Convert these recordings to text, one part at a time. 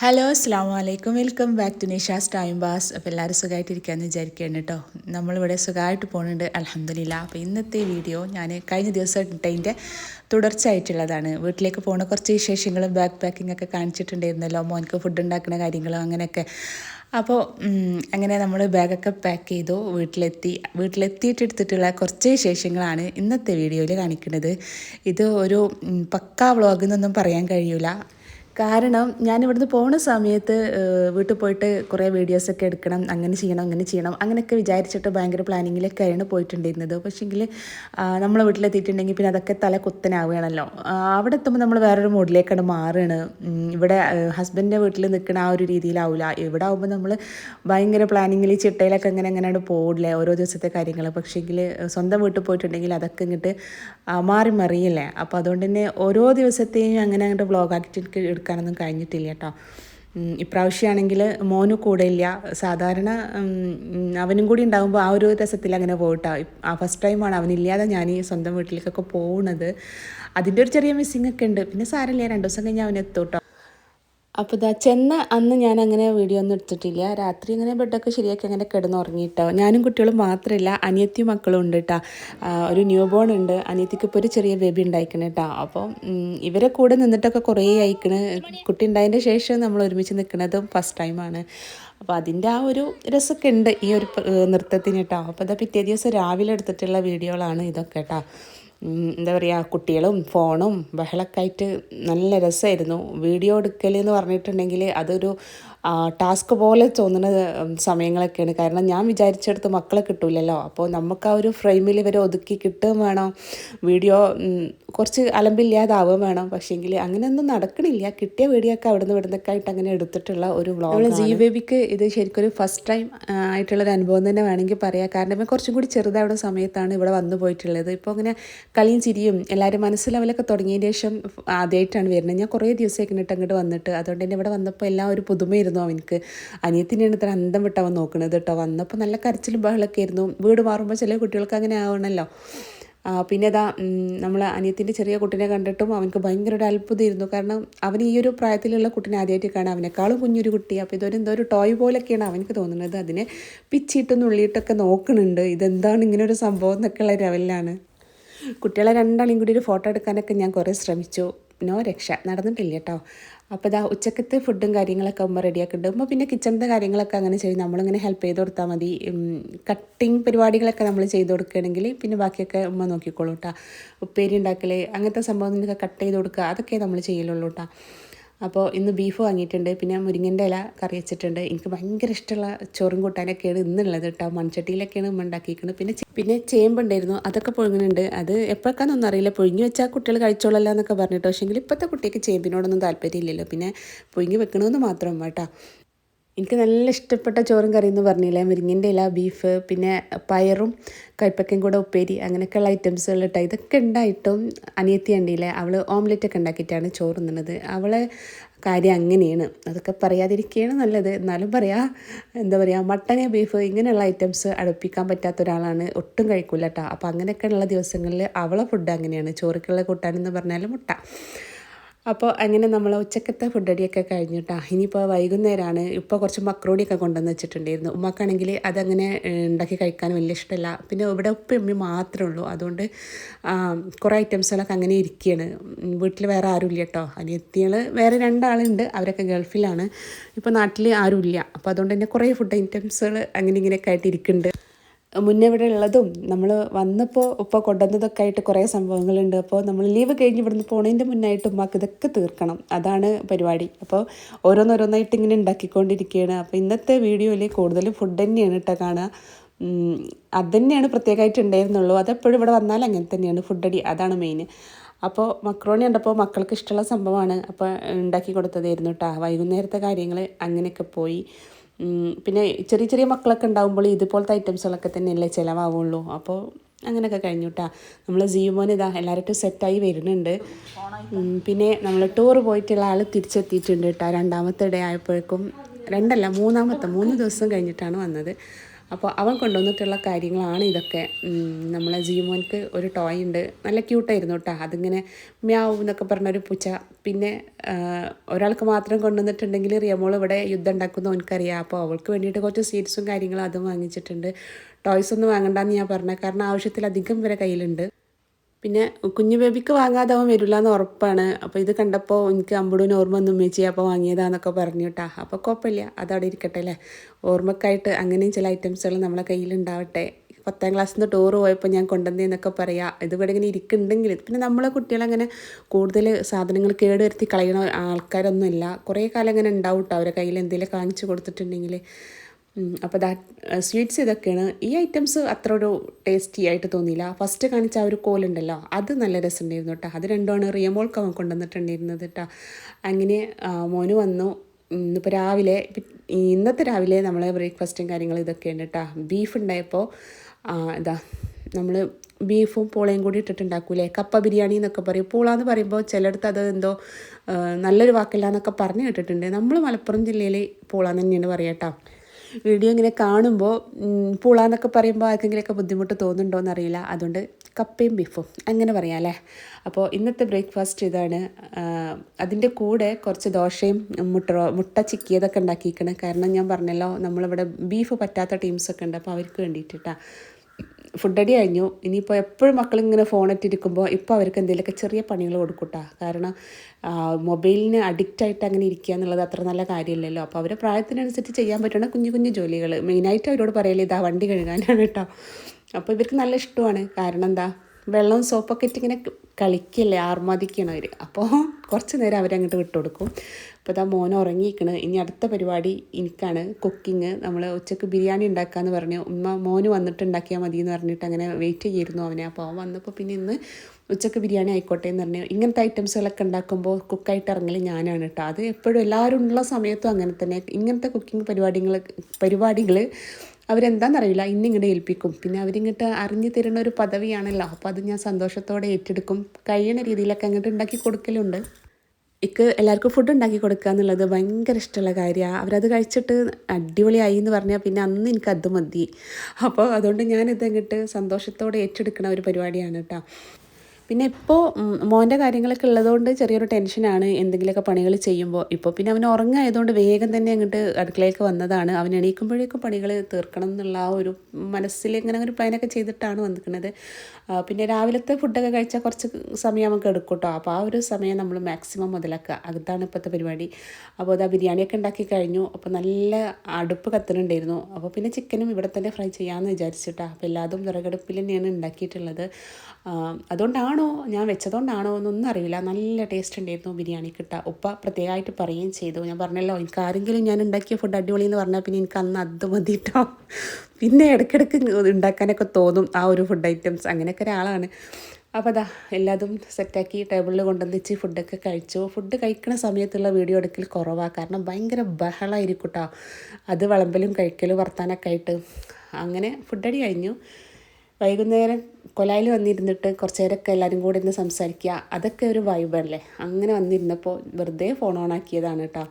Hello അസ്സാം വലൈക്കും welcome back to Nisha's time pass അപ്പോൾ എല്ലാവരും സുഖമായിട്ടിരിക്കാമെന്ന് വിചാരിക്കുകയാണ് കേട്ടോ നമ്മളിവിടെ സുഖമായിട്ട് പോകുന്നുണ്ട് അലഹമ്മദില്ല അപ്പോൾ ഇന്നത്തെ വീഡിയോ ഞാൻ കഴിഞ്ഞ ദിവസം ഇട്ടതിന്റെ തുടർച്ചയായിട്ടുള്ളതാണ്. വീട്ടിലേക്ക് പോകുന്ന കുറച്ച് വിശേഷങ്ങളും ബാക്ക് പാക്കിംഗ് ഒക്കെ കാണിച്ചിട്ടുണ്ടായിരുന്നല്ലോ. മോനിക്ക് ഫുഡ് ഉണ്ടാക്കുന്ന കാര്യങ്ങളും അങ്ങനെയൊക്കെ. അപ്പോൾ അങ്ങനെ നമ്മൾ ബാഗൊക്കെ പാക്ക് ചെയ്തു. വീട്ടിലെത്തി വീട്ടിലെത്തിയിട്ട് എടുത്തിട്ടുള്ള കുറച്ച് വിശേഷങ്ങളാണ് ഇന്നത്തെ വീഡിയോയിൽ കാണിക്കുന്നത് ഇത് ഒരു പക്കാ വ്ളോഗെന്നൊന്നും പറയാൻ കഴിയൂല. കാരണം ഞാൻ ഇവിടുന്ന് പോണ സമയത്ത് വീട്ടിൽ പോയിട്ട് കുറേ വീഡിയോസൊക്കെ എടുക്കണം അങ്ങനെ ചെയ്യണം അങ്ങനെ ചെയ്യണം അങ്ങനെയൊക്കെ വിചാരിച്ചിട്ട് ഭയങ്കര പ്ലാനിങ്ങിലൊക്കെയാണ് പോയിട്ടുണ്ടായിരുന്നത്. പക്ഷേങ്കിൽ നമ്മളെ വീട്ടിലെത്തിയിട്ടുണ്ടെങ്കിൽ പിന്നെ അതൊക്കെ തല കുത്തനാവുകയാണല്ലോ. അവിടെ എത്തുമ്പോൾ നമ്മൾ വേറൊരു മൂഡിലേക്കാണ് മാറുകയാണ്. ഇവിടെ ഹസ്ബൻഡിന്റെ വീട്ടിൽ നിൽക്കുന്ന ആ ഒരു രീതിയിലാവില്ല ഇവിടെ ആകുമ്പോൾ നമ്മൾ ഭയങ്കര പ്ലാനിങ്ങിൽ ചിട്ടയിലൊക്കെ അങ്ങനെ അങ്ങനെയാണ് പോകില്ലേ ഓരോ ദിവസത്തെ കാര്യങ്ങൾ. പക്ഷേങ്കിൽ സ്വന്തം വീട്ടിൽ പോയിട്ടുണ്ടെങ്കിൽ അതൊക്കെ ഇങ്ങോട്ട് മാറി മറിയില്ലേ. അപ്പോൾ അതുകൊണ്ട് തന്നെ ഓരോ ദിവസത്തെയും അങ്ങനെ അങ്ങോട്ട് വ്ളോഗാക്കി എടുക്കാനൊന്നും കഴിഞ്ഞിട്ടില്ല കേട്ടോ ഇപ്രാവശ്യമാണെങ്കിൽ മോന് കൂടെ ഇല്ല. സാധാരണ അവനും കൂടി ഉണ്ടാകുമ്പോൾ ആ ഒരു രസത്തിൽ അങ്ങനെ പോയിട്ട്. ആ ഫസ്റ്റ് ടൈമാണ് അവനില്ലാതെ ഞാൻ ഈ സ്വന്തം വീട്ടിലേക്കൊക്കെ പോകുന്നത് അതിന്റെ ഒരു ചെറിയ മിസ്സിങ് ഒക്കെ ഉണ്ട്. പിന്നെ സാരമില്ല. രണ്ട് ദിവസം കഴിഞ്ഞ് അവനെത്തും കേട്ടോ അപ്പോൾ ഇതാ ചെന്ന അന്ന് ഞാൻ അങ്ങനെ വീഡിയോ ഒന്നും എടുത്തിട്ടില്ല. രാത്രി അങ്ങനെ ബെഡൊക്കെ ശരിയാക്കി അങ്ങനെ കിടന്നുറങ്ങിയിട്ടോ ഞാനും കുട്ടികളും മാത്രമല്ല അനിയത്തി മക്കളും ഉണ്ട് കേട്ടോ ഒരു ന്യൂ ബോൺ ഉണ്ട്. അനിയത്തിക്ക് ഇപ്പോൾ ഒരു ചെറിയ ബേബി ഉണ്ടായിക്കണ കേട്ടോ അപ്പോൾ ഇവരെ കൂടെ നിന്നിട്ടൊക്കെ കുറേ ആയിക്കണ്. കുട്ടി ഉണ്ടായതിന്റെ ശേഷം നമ്മൾ ഒരുമിച്ച് നിൽക്കുന്നതും ഫസ്റ്റ് ടൈമാണ് അപ്പോൾ അതിന്റെ ആ ഒരു രസമൊക്കെ ഉണ്ട് ഈ ഒരു നൃത്തത്തിന് കേട്ടോ അപ്പോൾ ഇതാ പിറ്റേ ദിവസം രാവിലെ എടുത്തിട്ടുള്ള വീഡിയോകളാണ് ഇതൊക്കെ കേട്ടോ എന്താ പറയുക കുട്ടികളും ഫോണും ബഹളമൊക്കെ ആയിട്ട് നല്ല രസമായിരുന്നു. വീഡിയോ എടുക്കൽ എന്ന് പറഞ്ഞിട്ടുണ്ടെങ്കിൽ അതൊരു ടാസ്ക് പോലെ തോന്നുന്ന സമയങ്ങളൊക്കെയാണ്. കാരണം ഞാൻ വിചാരിച്ചെടുത്ത് മക്കളെ കിട്ടൂലല്ലോ. അപ്പോൾ നമുക്ക് ആ ഒരു ഫ്രെയിമിൽ ഇവരെ ഒതുക്കി കിട്ടുകയും വേണം. വീഡിയോ കുറച്ച് അലമ്പില്ലാതാവുകയും വേണം. പക്ഷേങ്കിൽ അങ്ങനെയൊന്നും നടക്കണില്ല. കിട്ടിയ വീഡിയോ ഒക്കെ അവിടുന്ന് ഇവിടുന്നൊക്കെ ആയിട്ട് അങ്ങനെ എടുത്തിട്ടുള്ള ഒരു വ്ളോഗ് ജി ബേബിക്ക് ഇത് ശരിക്കും ഒരു ഫസ്റ്റ് ടൈം ആയിട്ടുള്ളൊരു അനുഭവം തന്നെ വേണമെങ്കിൽ പറയാം. കാരണം ഇപ്പം കുറച്ചും കൂടി ചെറുതാവുന്ന സമയത്താണ് ഇവിടെ വന്നു പോയിട്ടുള്ളത്. ഇപ്പോൾ അങ്ങനെ കളിയും ചിരിയും എല്ലാവരും മനസ്സിലവലൊക്കെ തുടങ്ങിയതിന് ശേഷം ആദ്യമായിട്ടാണ് വരുന്നത്. ഞാൻ കുറേ ദിവസമൊക്കെ ഇങ്ങോട്ട് അങ്ങോട്ട് വന്നിട്ട് അതുകൊണ്ട് തന്നെ ഇവിടെ വന്നപ്പോൾ എല്ലാം ഒരു പുതുമയായിരുന്നു അവനക്ക് അനിയത്തിനെയാണ് ഇത്ര അന്തം വിട്ട് അവൻ നോക്കുന്നത് കേട്ടോ. വന്നപ്പോൾ നല്ല കരച്ചിലും ബഹളമൊക്കെ ആയിരുന്നു. വീട് മാറുമ്പോൾ ചില കുട്ടികൾക്ക് അങ്ങനെ ആവണമല്ലോ പിന്നെ അതാ നമ്മൾ അനിയത്തിന്റെ ചെറിയ കുട്ടിനെ കണ്ടിട്ടും അവനക്ക് ഭയങ്കര ഒരു അത്ഭുതമായിരുന്നു. കാരണം അവൻ ഈ ഒരു പ്രായത്തിലുള്ള കുട്ടിനെ ആദ്യമായിട്ട് കാണാം അവനേക്കാളും കുഞ്ഞൊരു കുട്ടി. അപ്പോൾ ഇതൊരു എന്തോ ഒരു ടോയ് പോലൊക്കെയാണ് അവനക്ക് തോന്നുന്നത്. അതിനെ പിച്ചിട്ടും നുള്ളിയിട്ടൊക്കെ നോക്കുന്നുണ്ട് ഇതെന്താണ് ഇങ്ങനെ ഒരു സംഭവം എന്നൊക്കെയുള്ള ലെവലിലാണ്. കുട്ടികളെ രണ്ടാളെയും കൂടി ഒരു ഫോട്ടോ എടുക്കാനൊക്കെ ഞാൻ കുറേ ശ്രമിച്ചു. നോ രക്ഷ. നടന്നിട്ടില്ല കേട്ടോ. അപ്പോൾ ഇതാ ഉച്ചക്കത്തെ ഫുഡും കാര്യങ്ങളൊക്കെ ഉമ്മ റെഡിയാക്കുന്നുണ്ട് ഉമ്മ പിന്നെ കിച്ചണിന്റെ കാര്യങ്ങളൊക്കെ അങ്ങനെ ചെയ്യും. നമ്മളിങ്ങനെ ഹെൽപ്പ് ചെയ്ത് കൊടുത്താൽ മതി. കട്ടിങ് പരിപാടികളൊക്കെ നമ്മൾ ചെയ്ത് കൊടുക്കുകയാണെങ്കിൽ പിന്നെ ബാക്കിയൊക്കെ ഉമ്മ നോക്കിക്കോളൂ കേട്ടോ ഉപ്പേരി ഉണ്ടാക്കൽ അങ്ങനത്തെ സംഭവങ്ങളൊക്കെ കട്ട് ചെയ്ത് കൊടുക്കുക അതൊക്കെ നമ്മൾ ചെയ്യലുള്ളൂ കേട്ടോ അപ്പോൾ ഇന്ന് ബീഫ് വാങ്ങിയിട്ടുണ്ട്. പിന്നെ മുരിങ്ങന്റെ ഇല കറി വെച്ചിട്ടുണ്ട്. എനിക്ക് ഭയങ്കര ഇഷ്ടമുള്ള ചോറും കൂട്ടാനൊക്കെയാണ് ഇന്നുള്ളത് കേട്ടോ. മൺചട്ടിയിലൊക്കെയാണ് ഉമ്മ ഉണ്ടാക്കിയിരിക്കുന്നത്. പിന്നെ പിന്നെ ചേമ്പുണ്ടായിരുന്നു അതൊക്കെ പുഴുങ്ങുന്നുണ്ട്. അത് എപ്പോഴൊക്കെയാണെന്നൊന്നും അറിയില്ല. പുഴുങ്ങി വെച്ചാൽ കുട്ടികൾ കഴിച്ചോളല്ലോ എന്നൊക്കെ പറഞ്ഞിട്ട്. പക്ഷേങ്കിൽ ഇപ്പോഴത്തെ കുട്ടിക്ക് ചേമ്പിനോടൊന്നും താല്പര്യമില്ലല്ലോ. പിന്നെ പുഴുങ്ങി വെക്കണമെന്ന് മാത്രം കേട്ടോ. എനിക്ക് നല്ല ഇഷ്ടപ്പെട്ട ചോറും കറി എന്ന് പറഞ്ഞില്ലേ? മുരിങ്ങന്റെ ഇല ബീഫ് പിന്നെ പയറും കൈപ്പക്കയും കൂടെ ഉപ്പേരി അങ്ങനെയൊക്കെയുള്ള ഐറ്റംസുകൾ ഇട്ടാൽ ഇതൊക്കെ ഉണ്ടായിട്ടും അനിയത്തി ഉണ്ടില്ലേ അവൾ ഓംലെറ്റ് ഒക്കെ ഉണ്ടാക്കിയിട്ടാണ് ചോറ് തിന്നത് അവളെ കാര്യം അങ്ങനെയാണ്. അതൊക്കെ പറയാതിരിക്കുകയാണ് നല്ലത്. എന്നാലും പറയാ എന്താ പറയുക മട്ടന് ബീഫ് ഇങ്ങനെയുള്ള ഐറ്റംസ് അടുപ്പിക്കാൻ പറ്റാത്ത ഒരാളാണ്. ഒട്ടും കഴിക്കില്ല കേട്ടോ അപ്പോൾ അങ്ങനെയൊക്കെയുള്ള ദിവസങ്ങളിൽ അവളെ ഫുഡ് അങ്ങനെയാണ്. ചോറുക്കുള്ള കൂട്ടാനെന്ന് പറഞ്ഞാൽ മുട്ട. അപ്പോൾ അങ്ങനെ നമ്മൾ ഉച്ചക്കത്തെ ഫുഡ് അടിയൊക്കെ കഴിഞ്ഞിട്ടാ ഇനിയിപ്പോൾ വൈകുന്നേരമാണ് ഇപ്പോൾ കുറച്ച് മക്രോണിയൊക്കെ കൊണ്ടുവന്ന് വെച്ചിട്ടുണ്ടായിരുന്നു. ഉമ്മക്കാണെങ്കിൽ അതങ്ങനെ ഉണ്ടാക്കി കഴിക്കാൻ വലിയ ഇഷ്ടമല്ല പിന്നെ ഇവിടെ ഉപ്പ ഉമ്മ മാത്രമേ ഉള്ളൂ. അതുകൊണ്ട് കുറേ ഐറ്റംസുകളൊക്കെ അങ്ങനെ ഇരിക്കുകയാണ് വീട്ടിൽ വേറെ ആരുമില്ല കേട്ടോ അനിയത്തികൾ വേറെ രണ്ടാളുണ്ട്. അവരൊക്കെ ഗൾഫിലാണ്. ഇപ്പോൾ നാട്ടിൽ ആരുമില്ല അപ്പോൾ അതുകൊണ്ട് തന്നെ കുറേ ഫുഡ് ഐറ്റംസുകൾ അങ്ങനെ ഇങ്ങനെയൊക്കെ ആയിട്ട് ഇരിക്കുന്നുണ്ട് മുന്നേ ഇവിടെ ഉള്ളതും നമ്മൾ വന്നപ്പോൾ ഉപ്പ കൊണ്ടുവന്നതൊക്കെ ആയിട്ട് കുറേ സംഭവങ്ങളുണ്ട്. അപ്പോൾ നമ്മൾ ലീവ് കഴിഞ്ഞ് ഇവിടുന്ന് പോണതിന്റെ മുന്നായിട്ട് ഉമ്മാക്ക് ഇതൊക്കെ തീർക്കണം. അതാണ് പരിപാടി. അപ്പോൾ ഓരോന്നോരോന്നായിട്ട് ഇങ്ങനെ ഉണ്ടാക്കിക്കൊണ്ടിരിക്കുകയാണ് അപ്പോൾ ഇന്നത്തെ വീഡിയോയിൽ കൂടുതലും ഫുഡ് തന്നെയാണ് കേട്ടോ കാണുക അത് തന്നെയാണ് പ്രത്യേകമായിട്ട് ഉണ്ടായിരുന്നുള്ളൂ. അതെപ്പോഴും ഇവിടെ വന്നാൽ അങ്ങനെ തന്നെയാണ് ഫുഡ് അടി അതാണ് മെയിൻ അപ്പോൾ മക്രോണി കണ്ടപ്പോൾ മക്കൾക്ക് ഇഷ്ടമുള്ള സംഭവമാണ്. അപ്പോൾ ഉണ്ടാക്കി കൊടുത്തതായിരുന്നു കേട്ടോ വൈകുന്നേരത്തെ കാര്യങ്ങൾ അങ്ങനെയൊക്കെ പോയി. പിന്നെ ചെറിയ ചെറിയ മക്കളൊക്കെ ഉണ്ടാകുമ്പോൾ ഇതുപോലത്തെ ഐറ്റംസുകളൊക്കെ തന്നെയല്ലേ ചിലവാകുള്ളൂ അപ്പോൾ അങ്ങനെയൊക്കെ കഴിഞ്ഞു കേട്ടോ നമ്മൾ ജിയുമോൻ ഇതാ എല്ലാവരും സെറ്റായി വരുന്നുണ്ട്. പിന്നെ നമ്മൾ ടൂർ പോയിട്ടുള്ള ആൾ തിരിച്ചെത്തിയിട്ടുണ്ട് കേട്ടോ രണ്ടാമത്തെ ഡേ ആയപ്പോഴേക്കും രണ്ടല്ല മൂന്നാമത്തെ മൂന്ന് ദിവസം കഴിഞ്ഞിട്ടാണ് വന്നത്. അപ്പോൾ അവൻ കൊണ്ടുവന്നിട്ടുള്ള കാര്യങ്ങളാണ് ഇതൊക്കെ. നമ്മളെ ജീമോൻക്ക് ഒരു ടോയ് ഉണ്ട്. നല്ല ക്യൂട്ടായിരുന്നു കേട്ടോ. അതിങ്ങനെ മ്യാവും എന്നൊക്കെ പറഞ്ഞൊരു പൂച്ച. പിന്നെ ഒരാൾക്ക് മാത്രം കൊണ്ടുവന്നിട്ടുണ്ടെങ്കിൽ റിയമോൾ ഇവിടെ യുദ്ധം ഉണ്ടാക്കുന്ന അവനക്കറിയാം അപ്പോൾ അവൾക്ക് വേണ്ടിയിട്ട് കുറച്ച് സീറ്റ്സും കാര്യങ്ങളും അതും വാങ്ങിച്ചിട്ടുണ്ട്. ടോയ്സ് ഒന്നും വാങ്ങണ്ടെന്ന് ഞാൻ പറഞ്ഞത് കാരണം ആവശ്യത്തിലധികം വരെ കയ്യിലുണ്ട്. പിന്നെ കുഞ്ഞു ബേബിക്ക് വാങ്ങാതെ അവൻ വരില്ല എന്ന് ഉറപ്പാണ്. അപ്പോൾ ഇത് കണ്ടപ്പോൾ എനിക്ക് അമ്പടൂന് ഓർമ്മ ഒന്നും വെച്ച് അപ്പോൾ വാങ്ങിയതാന്നൊക്കെ പറഞ്ഞു കേട്ടാ അപ്പോൾ കുഴപ്പമില്ല അതവിടെ ഇരിക്കട്ടെ അല്ലേ? ഓർമ്മക്കായിട്ട് അങ്ങനെയും ചില ഐറ്റംസുകൾ നമ്മളെ കയ്യിലുണ്ടാവട്ടെ. പത്താം ക്ലാസ്സിൽ നിന്ന് ടൂർ പോയപ്പോൾ ഞാൻ കൊണ്ടുവന്നതെന്നൊക്കെ പറയാം. ഇത് ഇവിടെ ഇങ്ങനെ ഇരിക്കുന്നുണ്ടെങ്കിൽ പിന്നെ നമ്മളെ കുട്ടികളങ്ങനെ കൂടുതൽ സാധനങ്ങൾ കേടുവരുത്തി കളയണ ആൾക്കാരൊന്നുമില്ല. കുറേ കാലം അങ്ങനെ ഉണ്ടാവും കേട്ടോ അവരെ കയ്യിൽ എന്തെങ്കിലും കാണിച്ചു കൊടുത്തിട്ടുണ്ടെങ്കിൽ. അപ്പോൾ ദാറ്റ് സ്വീറ്റ്സ് ഇതൊക്കെയാണ്. ഈ ഐറ്റംസ് അത്ര ഒരു ടേസ്റ്റി ആയിട്ട് തോന്നിയില്ല. ഫസ്റ്റ് കാണിച്ച ആ ഒരു കോലുണ്ടല്ലോ അത് നല്ല രസമുണ്ടായിരുന്നു കേട്ടോ അത് രണ്ടുമാണ് റിയമോൾക്ക് അവൻ കൊണ്ടുവന്നിട്ടുണ്ടായിരുന്നത് കേട്ടോ അങ്ങനെ മോന് വന്നു. ഇന്നിപ്പോൾ രാവിലെ ഇന്നത്തെ രാവിലെ നമ്മളെ ബ്രേക്ക്ഫാസ്റ്റും കാര്യങ്ങളും ഇതൊക്കെയാണ് കേട്ടോ ബീഫ് ഉണ്ടായപ്പോൾ ഇതാ നമ്മൾ ബീഫും പൂളയും കൂടി ഇട്ടിട്ടുണ്ടാക്കൂലേ? കപ്പ ബിരിയാണി എന്നൊക്കെ പറയും. പൂള എന്ന് പറയുമ്പോൾ ചിലയിടത്ത് അത് എന്തോ നല്ലൊരു വാക്കില്ല എന്നൊക്കെ പറഞ്ഞു കേട്ടിട്ടുണ്ട്. നമ്മൾ മലപ്പുറം ജില്ലയിൽ പൂള തന്നെയാണ് പറയാം കേട്ടോ വീഡിയോ ഇങ്ങനെ കാണുമ്പോൾ പുളാന്നൊക്കെ പറയുമ്പോൾ ആർക്കെങ്കിലുമൊക്കെ ബുദ്ധിമുട്ട് തോന്നുന്നുണ്ടോ എന്നറിയില്ല അതുകൊണ്ട് കപ്പയും ബീഫും അങ്ങനെ പറയാം അല്ലേ? അപ്പോൾ ഇന്നത്തെ ബ്രേക്ക്ഫാസ്റ്റ് ഇതാണ്. അതിന്റെ കൂടെ കുറച്ച് ദോശയും മുട്ട മുട്ട ചിക്കിയതൊക്കെ ഉണ്ടാക്കിയിരിക്കണം. കാരണം ഞാൻ പറഞ്ഞല്ലോ നമ്മളിവിടെ ബീഫ് പറ്റാത്ത ടീംസൊക്കെ ഉണ്ട്. അപ്പോൾ അവർക്ക് വേണ്ടിയിട്ടാണ് ഫുഡ് അടി കഴിഞ്ഞു ഇനിയിപ്പോൾ എപ്പോഴും മക്കളിങ്ങനെ ഫോണിട്ടിരിക്കുമ്പോൾ ഇപ്പോൾ അവർക്ക് എന്തെങ്കിലുമൊക്കെ ചെറിയ പണികൾ കൊടുക്കൂട്ടാ. കാരണം മൊബൈലിന് അഡിക്റ്റ് ആയിട്ട് അങ്ങനെ ഇരിക്കുക എന്നുള്ളത് അത്ര നല്ല കാര്യമില്ലല്ലോ. അപ്പോൾ അവരെ പ്രായത്തിനനുസരിച്ച് ചെയ്യാൻ പറ്റുന്ന കുഞ്ഞു കുഞ്ഞു ജോലികൾ മെയിനായിട്ട് അവരോട് പറയൽ ഇതാ വണ്ടി കഴുകാനാണ് കേട്ടോ അപ്പോൾ ഇവർക്ക് നല്ല ഇഷ്ടമാണ്. കാരണം എന്താ? വെള്ളവും സോപ്പൊക്കെ ഇട്ടിങ്ങനെ കളിക്കില്ലേ കളിക്കല്ലേ ആർമാദിക്കണം അവർ അപ്പോൾ കുറച്ച് നേരം അവരങ്ങോട്ട് വിട്ടുകൊടുക്കും അപ്പോൾ ഇതാ മോൻ ഉറങ്ങിയിരിക്കണ്. ഇനി അടുത്ത പരിപാടി എനിക്കാണ് കുക്കിങ് നമ്മൾ ഉച്ചയ്ക്ക് ബിരിയാണി ഉണ്ടാക്കാമെന്ന് പറഞ്ഞു ഉമ്മ മോന് വന്നിട്ട് ഉണ്ടാക്കിയാൽ മതി എന്ന് പറഞ്ഞിട്ട് അങ്ങനെ വെയിറ്റ് ചെയ്തിരുന്നു അവനെ. അപ്പോൾ അവൻ വന്നപ്പോൾ പിന്നെ ഇന്ന് ഉച്ചയ്ക്ക് ബിരിയാണി ആയിക്കോട്ടെ എന്ന് പറഞ്ഞു ഇങ്ങനത്തെ ഐറ്റംസുകളൊക്കെ ഉണ്ടാക്കുമ്പോൾ കുക്കായിട്ട് ഇറങ്ങൽ ഞാനാണ് കേട്ടോ. അത് എപ്പോഴും എല്ലാവരും ഉള്ള സമയത്തും അങ്ങനെ തന്നെ. ഇങ്ങനത്തെ കുക്കിംഗ് പരിപാടികൾ പരിപാടികൾ അവരെന്താണെന്നറിയില്ല ഇന്നിങ്ങോട്ട് ഏൽപ്പിക്കും. പിന്നെ അവരിങ്ങോട്ട് അറിഞ്ഞു തരുന്ന ഒരു പദവിയാണല്ലോ. അപ്പോൾ അത് ഞാൻ സന്തോഷത്തോടെ ഏറ്റെടുക്കും. കഴിയുന്ന രീതിയിലൊക്കെ അങ്ങോട്ട് ഉണ്ടാക്കി കൊടുക്കലുണ്ട്. ഇക്ക് എല്ലാവർക്കും ഫുഡ് ഉണ്ടാക്കി കൊടുക്കുക എന്നുള്ളത് ഭയങ്കര ഇഷ്ടമുള്ള കാര്യമാണ്. അവരത് കഴിച്ചിട്ട് അടിപൊളിയായി എന്ന് പറഞ്ഞാൽ പിന്നെ അന്ന് എനിക്ക് അത് മതി. അപ്പോൾ അതുകൊണ്ട് ഞാനിത് അങ്ങോട്ട് സന്തോഷത്തോടെ ഏറ്റെടുക്കുന്ന ഒരു പരിപാടിയാണ് കേട്ടോ. പിന്നെ ഇപ്പോൾ മോന്റെ കാര്യങ്ങളൊക്കെ ഉള്ളതുകൊണ്ട് ചെറിയൊരു ടെൻഷനാണ് എന്തെങ്കിലുമൊക്കെ പണികൾ ചെയ്യുമ്പോൾ. ഇപ്പോൾ പിന്നെ അവൻ ഉറങ്ങായതുകൊണ്ട് വേഗം തന്നെ അങ്ങോട്ട് അടുക്കളയിലേക്ക് വന്നതാണ്. അവൻ എണീക്കുമ്പോഴേക്കും പണികൾ തീർക്കണം എന്നുള്ള ആ ഒരു മനസ്സിൽ ഇങ്ങനെ ഒരു പ്ലാനൊക്കെ ചെയ്തിട്ടാണ് വന്നിരിക്കുന്നത്. പിന്നെ രാവിലത്തെ ഫുഡൊക്കെ കഴിച്ചാൽ കുറച്ച് സമയം നമുക്ക് എടുക്കും കേട്ടോ. അപ്പോൾ ആ ഒരു സമയം നമ്മൾ മാക്സിമം മുതലാക്കുക. അതാണ് ഇപ്പോഴത്തെ പരിപാടി. അപ്പോൾ അതാ ബിരിയാണിയൊക്കെ ഉണ്ടാക്കി കഴിഞ്ഞു. അപ്പോൾ നല്ല അടുപ്പ് കത്തുന്നുണ്ടായിരുന്നു അപ്പോൾ പിന്നെ ചിക്കനും ഇവിടെ തന്നെ ഫ്രൈ ചെയ്യാമെന്ന് വിചാരിച്ചിട്ടാണ്. അപ്പോൾ എല്ലാതും വിറകടുപ്പിൽ തന്നെയാണ് ഉണ്ടാക്കിയിട്ടുള്ളത്. ആ, അതുകൊണ്ടാണോ ഞാൻ വെച്ചതുകൊണ്ടാണോ എന്നൊന്നും അറിയില്ല. നല്ല ടേസ്റ്റ് ഉണ്ടായിരുന്നു ബിരിയാണി കിട്ട ഉപ്പ പ്രത്യേകമായിട്ട് പറയുകയും ചെയ്തു. ഞാൻ പറഞ്ഞല്ലോ എനിക്ക് ആരെങ്കിലും ഞാൻ ഉണ്ടാക്കിയ ഫുഡ് അടിപൊളി എന്ന് പറഞ്ഞാൽ പിന്നെ എനിക്ക് അന്ന് അത് മതി ട്ടോ പിന്നെ ഇടയ്ക്കിടയ്ക്ക് ഉണ്ടാക്കാനൊക്കെ തോന്നും. ആ ഒരു ഫുഡ് ഐറ്റംസ് അങ്ങനെയൊക്കെ ഒരാളാണ്. അപ്പോൾ അതാ എല്ലാതും സെറ്റാക്കി ടേബിളിൽ കൊണ്ടുവന്ന് വെച്ച് ഫുഡൊക്കെ കഴിച്ചു. ഫുഡ് കഴിക്കുന്ന സമയത്തുള്ള വീഡിയോ എടുക്കൽ കുറവാണ് കാരണം ഭയങ്കര ബഹളമായിരിക്കും കേട്ടോ അത് വിളമ്പലും കഴിക്കലും വർത്താനൊക്കെ ആയിട്ട്. അങ്ങനെ ഫുഡടി കഴിഞ്ഞു. വൈകുന്നേരം കൊലായിൽ വന്നിരുന്നിട്ട് കുറച്ച് നേരമൊക്കെ എല്ലാവരും കൂടെ ഇരുന്ന് സംസാരിക്കുക. അതൊക്കെ ഒരു വൈബല്ലേ അങ്ങനെ വന്നിരുന്നപ്പോൾ വെറുതെ ഫോൺ ഓൺ ആക്കിയതാണ് കേട്ടോ.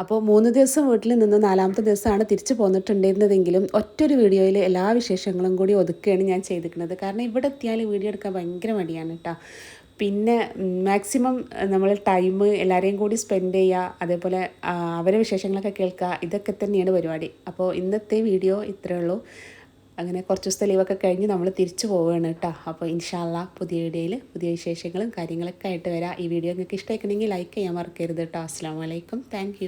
അപ്പോൾ മൂന്ന് ദിവസം വീട്ടിൽ നിന്ന് നാലാമത്തെ ദിവസമാണ് തിരിച്ചു പോന്നിട്ടുണ്ടായിരുന്നതെങ്കിലും ഒറ്റൊരു വീഡിയോയിൽ എല്ലാ വിശേഷങ്ങളും കൂടി ഒതുക്കുകയാണ് ഞാൻ ചെയ്തിരിക്കുന്നത്. കാരണം ഇവിടെ എത്തിയാൽ വീഡിയോ എടുക്കാൻ ഭയങ്കര മടിയാണ് കേട്ടോ. പിന്നെ മാക്സിമം നമ്മൾ ടൈം എല്ലാവരെയും കൂടി സ്പെൻഡ് ചെയ്യുക അതേപോലെ അവരെ വിശേഷങ്ങളൊക്കെ കേൾക്കുക ഇതൊക്കെ തന്നെയാണ് പരിപാടി. അപ്പോൾ ഇന്നത്തെ വീഡിയോ ഇത്രയേ ഉള്ളൂ. അങ്ങനെ കുറച്ച് ദിവസത്തെ ലീവൊക്കെ കഴിഞ്ഞ് നമ്മൾ തിരിച്ചു പോവുകയാണ് കേട്ടോ. അപ്പോൾ ഇൻഷാല്ല പുതിയ വീഡിയോയിൽ പുതിയ വിശേഷങ്ങളും കാര്യങ്ങളൊക്കെ ആയിട്ട് വരാം. ഈ വീഡിയോ നിങ്ങൾക്ക് ഇഷ്ടമായിക്കണമെങ്കിൽ ലൈക്ക് ചെയ്യാൻ മറക്കരുത് കേട്ടോ. അസ്സാം വലൈക്കും താങ്ക്